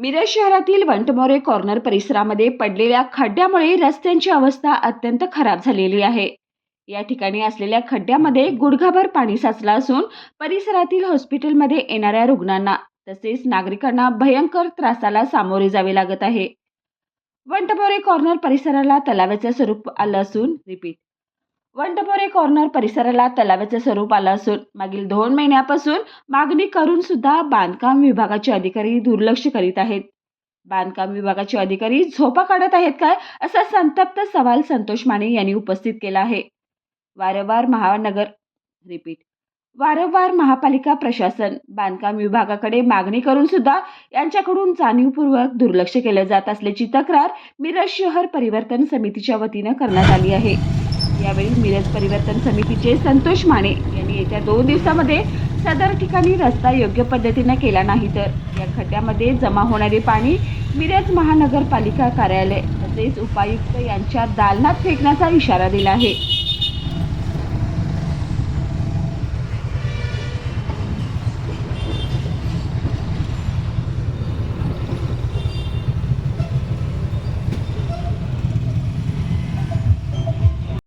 मिरज शहरातील वंटमोरे कॉर्नर परिसरामध्ये पडलेल्या खड्ड्यामुळे रस्त्यांची अवस्था अत्यंत खराब झालेली आहे. या ठिकाणी असलेल्या खड्ड्यामध्ये गुडघाभर पाणी साचलं असून परिसरातील हॉस्पिटलमध्ये येणाऱ्या रुग्णांना तसेच नागरिकांना भयंकर त्रासाला सामोरे जावे लागत आहे. वंटमोरे कॉर्नर परिसराला तलावाचे स्वरूप आलं असून रिपीट वंटमोरे कॉर्नर परिसराला तलावाचे स्वरूप आलं असून मागील दोन महिन्यापासून मागणी करून सुद्धा बांधकाम विभागाचे अधिकारी दुर्लक्ष करीत आहेत. बांधकाम विभागाचे अधिकारी झोपा काढत आहेत काय असा संतप्त सवाल संतोष माने यांनी उपस्थित केला आहे. वारंवार महानगर रिपीट वारंवार महापालिका प्रशासन बांधकाम विभागाकडे मागणी करून सुद्धा यांच्याकडून जाणीवपूर्वक दुर्लक्ष केलं जात असल्याची तक्रार मिरज शहर परिवर्तन समितीच्या वतीनं करण्यात आली आहे. यावेळी मिरज परिवर्तन समितीचे संतोष माने यांनी येत्या दोन दिवसामध्ये सदर ठिकाणी रस्ता योग्य पद्धतीने केला नाही तर या खड्ड्यामध्ये जमा होणारे पाणी मिरज महानगरपालिका कार्यालय तसेच उपायुक्त यांच्या दालनात फेकण्याचा इशारा दिला आहे.